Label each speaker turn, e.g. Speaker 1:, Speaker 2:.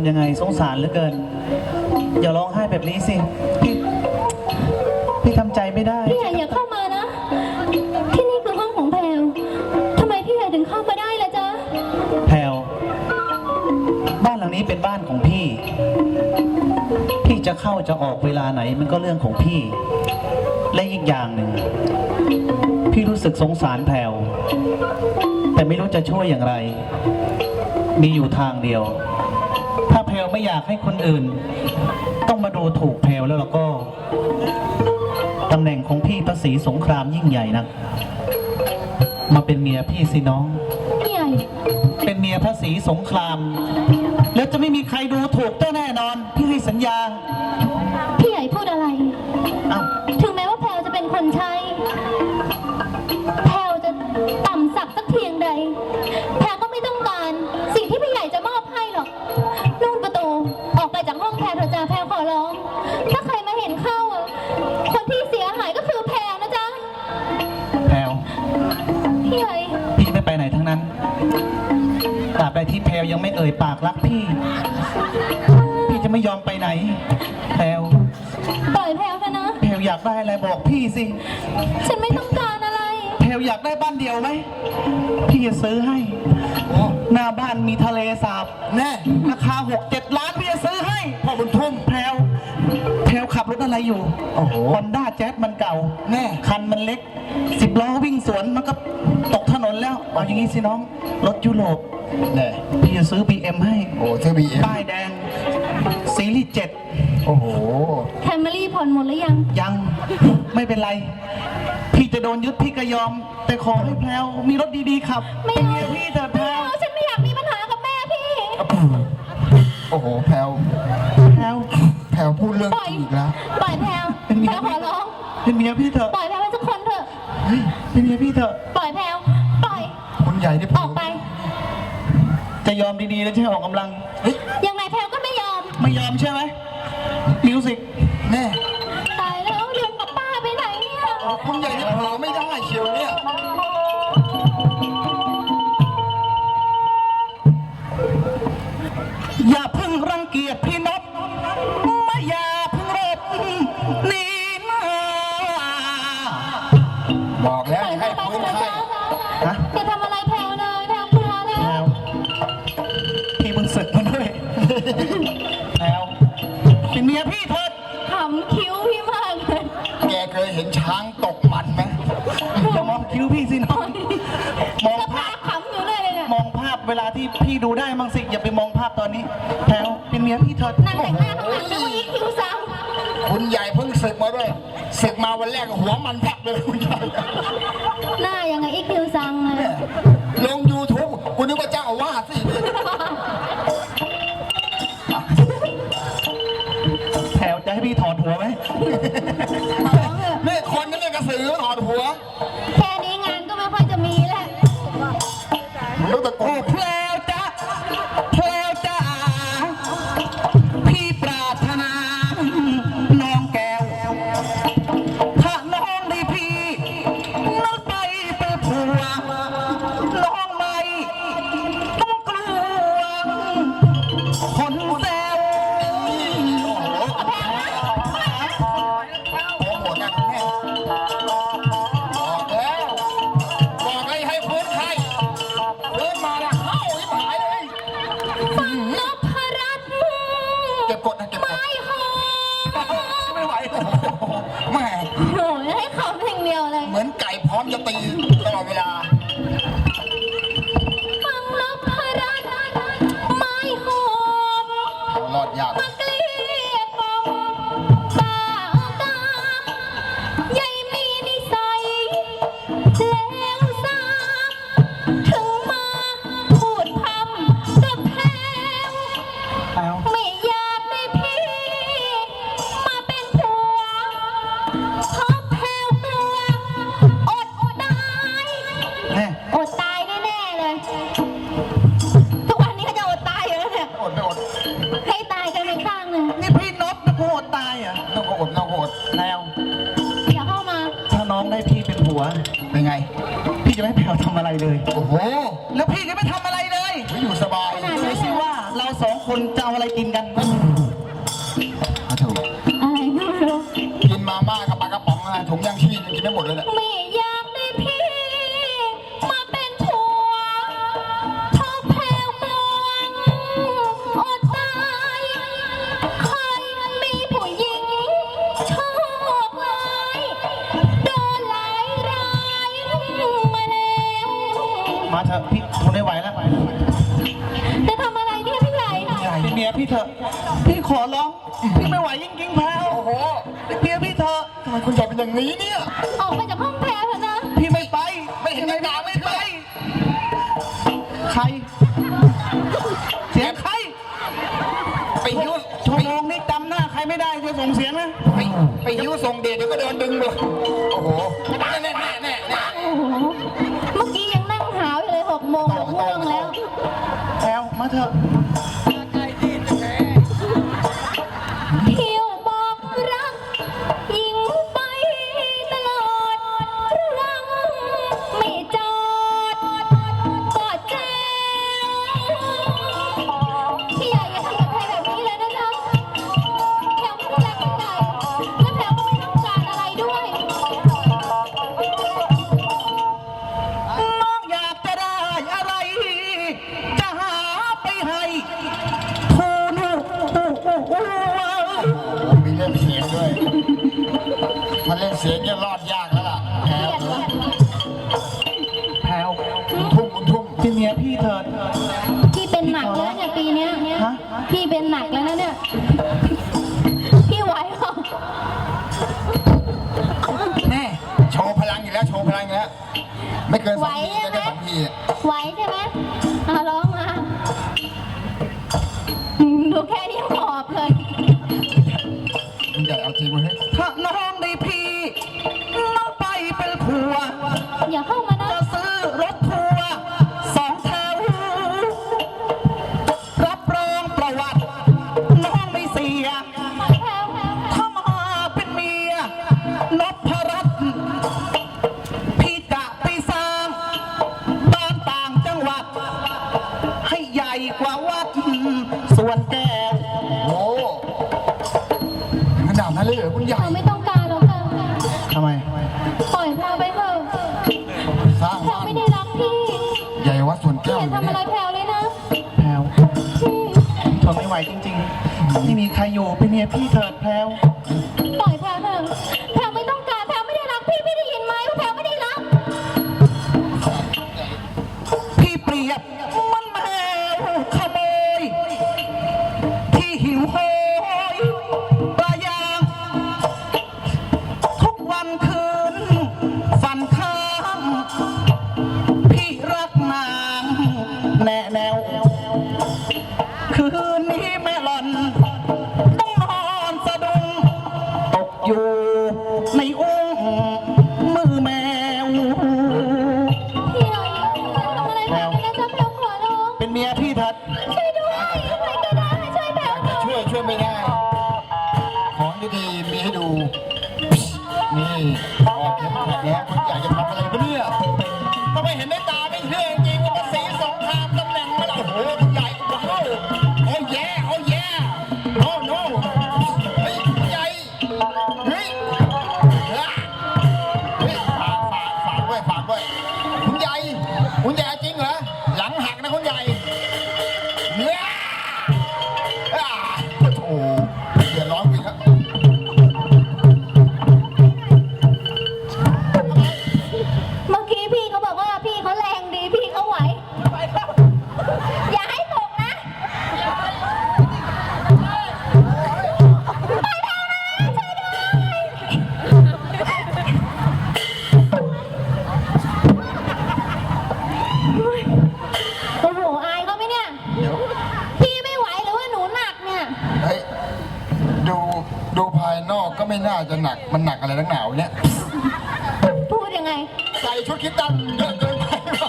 Speaker 1: ำยังไงสงสารเหลือเกิน อย่าร้องไห้แบบนี้สิ พี่พี่ทำใจไม่ได้
Speaker 2: พี่ใหญ่อย่าเข้ามานะ ที่นี่คือห้องของแพลวทำไมพี่ใหญ่ถึงเข้ามาได้ล่ะจ๊ะ
Speaker 1: แพลวบ้านหลังนี้เป็นบ้านของพี่ พี่จะเข้าจะออกเวลาไหนมันก็เรื่องของพี่ และอีกอย่างหนึ่ง พี่รู้สึกสงสารแพลวแต่ไม่รู้จะช่วยอย่างไร มีอยู่ทางเดียวถ้าแพลวไม่ อยากให้คนอื่น ต้องมาดูถูกแพลวแล้วเราก็ตำแหน่งของพี่พระศรีสงครามยิ่งใหญ่นะมาเป็นเมียพี่สิน้อง
Speaker 2: พี่ใหญ่
Speaker 1: เป็นเมียพระศรีสงคราม แล้วจะไม่มีใครดูถูกเจ้าแน่นอน พี่ให้สัญญา
Speaker 2: พี่ใหญ่พูดอะไร
Speaker 1: เอ้า
Speaker 2: ถึงแม้ว่าแพลวจะเป็นคนใช้ แพลวจะต่ำสักสักเพียงใด ที่แพลวยั
Speaker 1: งไม่เอ่ยปากรักพี่ พี่จะไม่ยอมไปไหน แพลว
Speaker 2: ปล่อยแพลวเถอะนะ
Speaker 1: แพลวอยากได้อะไรบอกพี่สิ
Speaker 2: ฉันไม่ต้องการอะไร
Speaker 1: แพลวอยากได้บ้านเดียวไหม พี่จะซื้อให้ หน้าบ้านมีทะเลสาบ
Speaker 3: แน่
Speaker 1: ราคาหกเจ็ดล้านพี่จะซื้อให้
Speaker 3: พ่อบุญทุ่ม
Speaker 1: แพลว แพลวขับรถอะไรอยู่
Speaker 3: โอ้โห
Speaker 1: ฮอนด้าแจ๊สมันเก่า
Speaker 3: แน่
Speaker 1: คันมันเล็กสิบล้อวิ่งสวนมันก็ตกถนนแล้ว เอาอย่างนี้สิน้อง รถยุโรป
Speaker 3: แน่
Speaker 1: พี่จะซื้อ BM ให้
Speaker 3: โอ้เธอบีเอ็ม
Speaker 1: ป้ายแดง ซีรีส์เจ็ด
Speaker 3: โอ้โห
Speaker 2: แคมเมรี่ผ่อนหมดหรือยัง
Speaker 1: ยังไม่เป็นไร พี่จะโดนยึดพี่ก็ยอม แต่ขอให้แพลวมีรถดีๆขับ
Speaker 2: ไม่
Speaker 1: เป็น
Speaker 2: เอา
Speaker 1: เมียพี่เถอะแพล
Speaker 2: ไม่
Speaker 1: ว
Speaker 2: เอาฉันไม่อยากมีปัญหากับแม่พี่
Speaker 3: โอ้โห แพลว
Speaker 1: แพ ลว
Speaker 3: แพลวพูดเรื่อง
Speaker 2: ปล่อย
Speaker 3: จริงอีกแล้ว
Speaker 2: ปล่อยแพลว
Speaker 1: เป็นเมี
Speaker 2: แพ
Speaker 1: ย
Speaker 2: ลวขอร้อง
Speaker 1: เป็นเมียพี่เถอะ
Speaker 2: ปล่อยแพลวไปสักคนเถอะ
Speaker 1: เฮ้ยเป็นเมียพี่เถอะ
Speaker 2: ปล่อยแพลวปล่อย
Speaker 3: คุณใหญ่นี่
Speaker 2: ออกไป
Speaker 1: จะยอมดีๆแล้วใช่ไหมออกกำลัง
Speaker 3: เฮ้ย
Speaker 2: ยังไงแพลวก็ไม่ยอม
Speaker 1: ไม่ยอมใช่ไหมมิวสิก
Speaker 3: แน่
Speaker 1: พเว
Speaker 2: ลาที่พี่
Speaker 1: ดู
Speaker 3: ได้
Speaker 1: มั้งสิอย่าไปมองภาพตอนนี้แพลวเป็นเมียพี่เถิด
Speaker 2: นั่งแต่งหน้าข้างหลังนึกว่าอีคิวซัง
Speaker 3: คุณใหญ่เพิ่งศึกมาด้วยศึกมาวันแรกหัวมันแผลเลยคุณใหญ่
Speaker 2: หน้ายังไงอีคิวซังเลย
Speaker 3: ลงยูทูบคุณนึกว่าเจ้าอาวาสสิ
Speaker 1: แพลวจะให้พี่ถอดหัวไหม လော့ညတော့ พี่เป็นผัว
Speaker 3: เป็นไง
Speaker 1: พี่จะไม่ให้แพลวทำอะไรเลย
Speaker 3: โอ้โห
Speaker 1: แล้วพี่จะไม่ทำอะไรเลย
Speaker 3: ไม่อยู่สบาย
Speaker 2: ขนาด
Speaker 1: ดู
Speaker 2: นั้น
Speaker 1: สิว่าเราสองคนจะเอาอะไรกินกัน
Speaker 3: มาถูก
Speaker 2: อะไรก็ไม่รู้
Speaker 3: กินมาม่ากับปลากระป๋องอะไรถุงยางชีพยังกินไม่หมดเลยแหละ
Speaker 2: ไมียพี่เถ
Speaker 1: อะ พี่ขอร้อง พี่ไม่ไหวจริงแพลว
Speaker 3: โอ้โห
Speaker 1: เป็นเมียพี่เถอะ
Speaker 3: ทำไมคุณใหญ่เป็นอย่างนี้เนี่ย
Speaker 2: ออกไปจากห้องแพรเถอะนะ
Speaker 1: พี่ไม่ไป
Speaker 3: ไม่เห็นห
Speaker 1: ไง
Speaker 3: น้า
Speaker 1: พี่
Speaker 3: ไม่
Speaker 1: ไม่
Speaker 3: ไป
Speaker 1: ใคร เสียงใคร
Speaker 3: ไปหิ้ว
Speaker 1: ชั่วโมงนี้จำหน้าใครไม่ได้จะส่งเสียงนะ
Speaker 3: ไปไปหิ้วส่งเดชเดี๋ยวก็เดินดึงเลยโอ้โหแน่แน่แน่แน่
Speaker 2: โอ้โห เมื่อกี้ยังนั่งหาวอยู่เลยหกโมงหกโมงแล้ว
Speaker 1: แพลมาเถอะ
Speaker 2: นี่ย
Speaker 1: ปี
Speaker 3: เนี้ย
Speaker 1: ฮะ
Speaker 2: พี่เป็นหนักแล้วนะเนี่ย พี่ไหวเหรอ
Speaker 1: แน่
Speaker 3: โชว์พลังอีกแล้วโชว์พลังอีกแล้วไม่เกินสองทีไม่เกินสองทีอะ
Speaker 2: ไหวใช่ไหมอะร้องมาอืมดูแค่นี้หอบเลย
Speaker 3: คุณใหญ่เอาจริงมาให้
Speaker 1: ถ้า ใหญ่วัดสวน
Speaker 2: พี่แก้
Speaker 3: ว
Speaker 2: อ
Speaker 3: อยู่
Speaker 2: ย่าทำ
Speaker 3: เนี่
Speaker 2: อะไร
Speaker 3: ย
Speaker 2: แพลวเลยนะ
Speaker 1: แพลวทนไม่ไหวจริงๆ ไม่มีใครอยู่เป็นเมียพี่เถิดแพลว
Speaker 2: ออก
Speaker 1: เข็ม
Speaker 2: ขั
Speaker 1: ด
Speaker 2: แล้ว
Speaker 3: คุณใหญ่จะทำอะไรปะเนี่ยถ้าไมเห็นด้วยตาไม่เชื่อจริงว่ามันสีสงครามตำแหน่งมาแล้วโอ้โหคุณใหญ่โอ้โหโอ้แย่โอ้แย่โอ้โนเฮ้ยคุณใหญ่เฮ้ยอะเฮ้ยฝากฝากฝากด้วยฝากด้วยคุณใหญ่คุณใหญ่จริงเหรอ ดูดูภายนอกก็ไม่น่าจะหนักมันหนักอะไรนักหนาวเนี่ย
Speaker 2: พูดยังไง
Speaker 3: ใส่ชุดคิดตันเยอะเกินไปหรือก